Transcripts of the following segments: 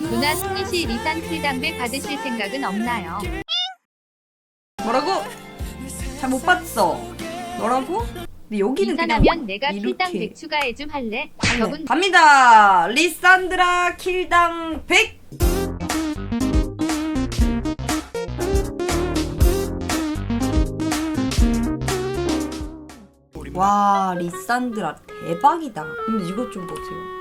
누나 승리 시 리산 킬당배 받으실 생각은 없나요? 뭐라고? 잘 못 봤어. 뭐라고? 근데 여기는 그냥 내가 킬당 이렇게 100 추가해 좀 할래? 네. 저분 갑니다. 리산드라 킬당 100. 와 리산드라 대박이다. 근데 이것 좀 보세요.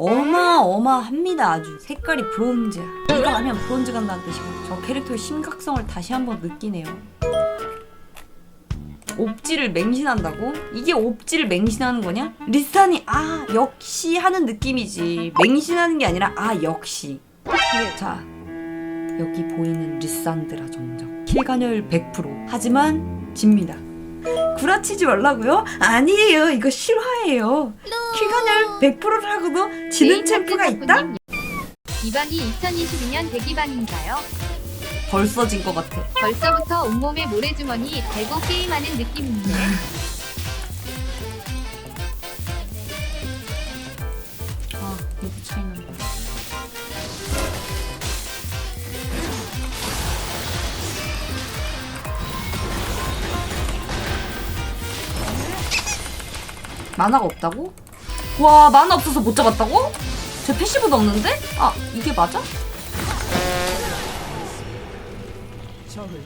어마어마합니다 아주 색깔이 브론즈야. 이거 하면 브론즈 간다는 뜻이고 저 캐릭터의 심각성을 다시 한번 느끼네요. 옵지를 맹신한다고? 이게 옵지를 맹신하는 거냐? 리산이 아 역시 하는 느낌이지 맹신하는 게 아니라 아 역시 자 여기 보이는 리산드라 정적 킬간열 100% 하지만 집니다 구라치지 말라고요? 아니에요 이거 실화예요 킬간열 100%를 하고도 지는 챔프가 있다? 덕분님. 이 방이 2022년 대기방인가요? 벌써 진 것 같아 벌써부터 온몸에 모래주머니 달고 게임하는 느낌인데 만화가 없다고? 와 만화 없어서 못 잡았다고? 제 패시브도 없는데? 아 이게 맞아? 적을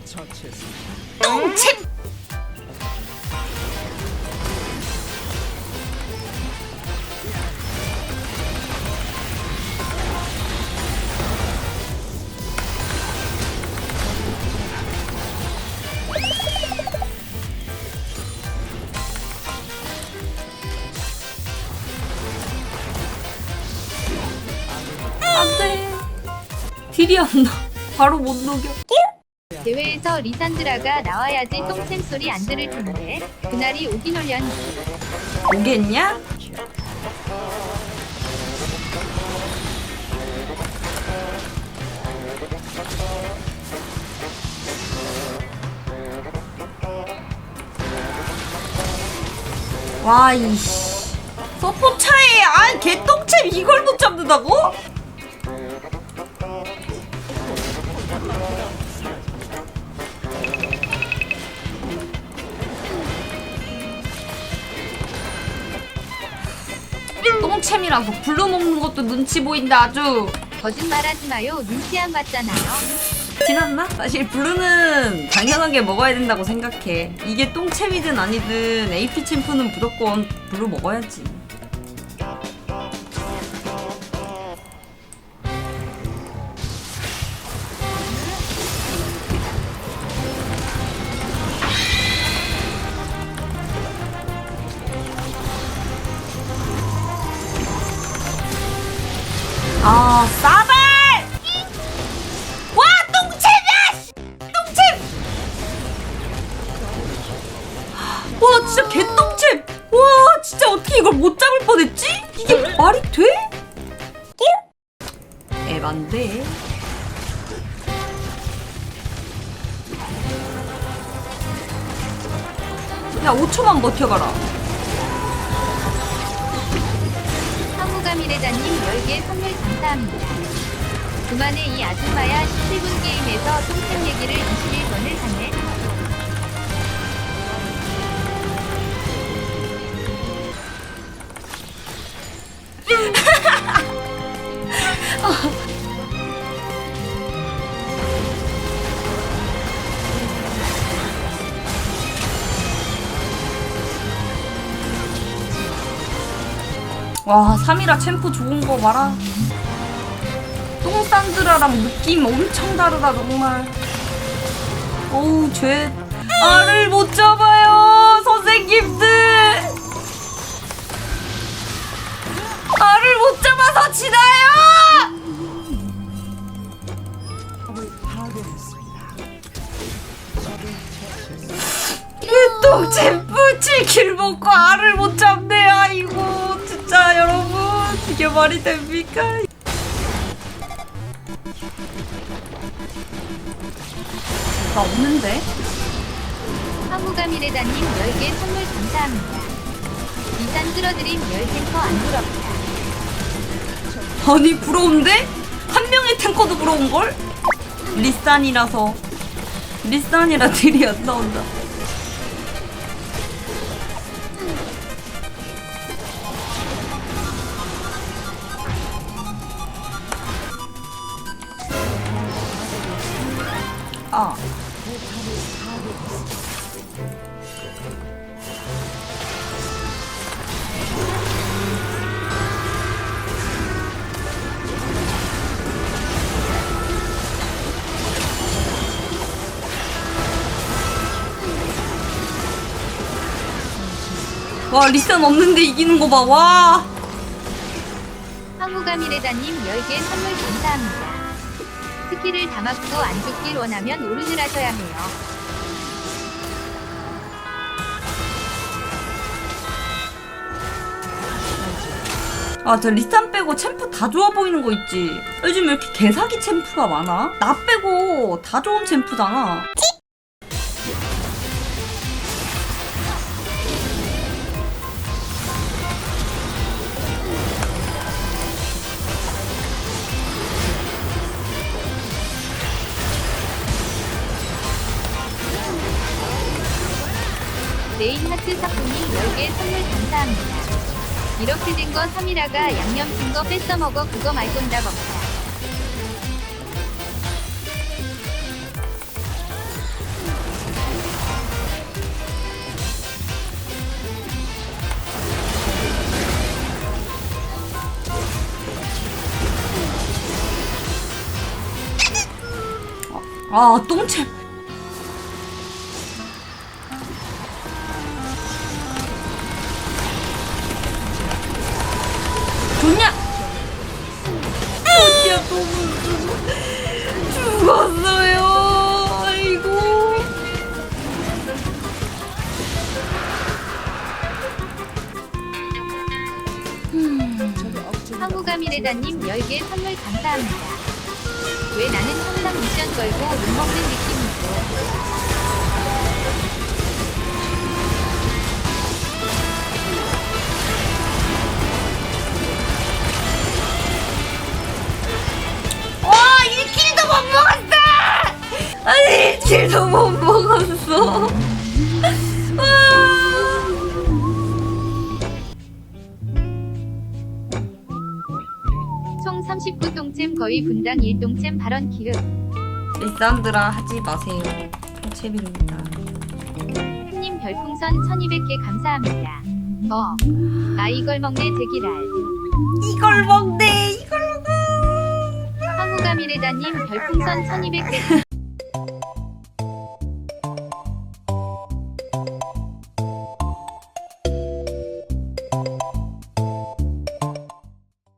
딜이 안 나 바로 못 녹여 대회에서 리산드라가 나와야지 똥샘 소리 안 들을 텐데 그날이 오긴 올렸니 오겠냐? 와 이씨 서포 차에 아 개똥챔 이걸 못 잡는다고? 똥챔이라서 불러 먹는 것도 눈치 보인다 아주 거짓말하지 마요 눈치 안 봤잖아요 지났나? 사실 블루는 당연하게 먹어야 된다고 생각해. 이게 똥챔이든 아니든 AP 챔프는 무조건 블루 먹어야지. 아, 싸발! 와, 똥챔이야! 똥챔! 와, 진짜 개똥챔! 와, 진짜 어떻게 이걸 못 잡을 뻔했지? 이게 말이 돼? 에반데. 야, 5초만 버텨봐라. 황무가미래자님 10개 선물 감사합니다. 그만해 이 아줌마야 17분 게임에서 똥샘 얘기를 21번을 하네 와, 3이라 챔프 좋은 거 봐라. 똥산드라랑 느낌 엄청 다르다, 정말. 어우, 죄. 알을 못 잡아요, 선생님들! 알을 못 잡아서 지나요! 그 똥챔프 7킬 먹고 알을 못 잡네, 아이고. 진짜 여러분, 이게 말이 됩니까? 나 없는데? 황무가미래자님 10개 선물 감사합니다 리산 끌어드림 10탱커 안 부럽다 아니 부러운데? 한 명의 탱커도 부러운 걸? 리산이라서 리산이라 딜이 안 나온다. 와 리산 없는데 이기는 거 봐. 와. 황후가미레다님 10개 선물 감사합니다. 스킬을 다 맞고 안 죽길 원하면 오른을 하셔야 해요. 아, 저 리산 빼고 챔프 다 좋아 보이는 거 있지. 요즘 왜 이렇게 개사기 챔프가 많아? 나 빼고 다 좋은 챔프잖아. 10개 선물 감사합니다. 이렇게 된 거 3이라가 양념 친거 뺏어 먹어 그거 말곤다 먹자. 아, 똥챔. 좋냐? 어디야, 너무 죽었어요. 아이고. 황후가미레다님 10개 선물 감사합니다. 왜 나는 항상 미션 걸고 욕먹는 느낌이고. 1킬도 못 먹었어. 와. 총 39동챔 거의 분당 1동챔 발언 기획. 리산드라 하지 마세요. 똥챔입니다. 님 별풍선 1200개 감사합니다. 어. 아 이걸 먹네 제기랄. 이걸 먹네, 이걸 먹어. 황후가미레다님 별풍선 1200개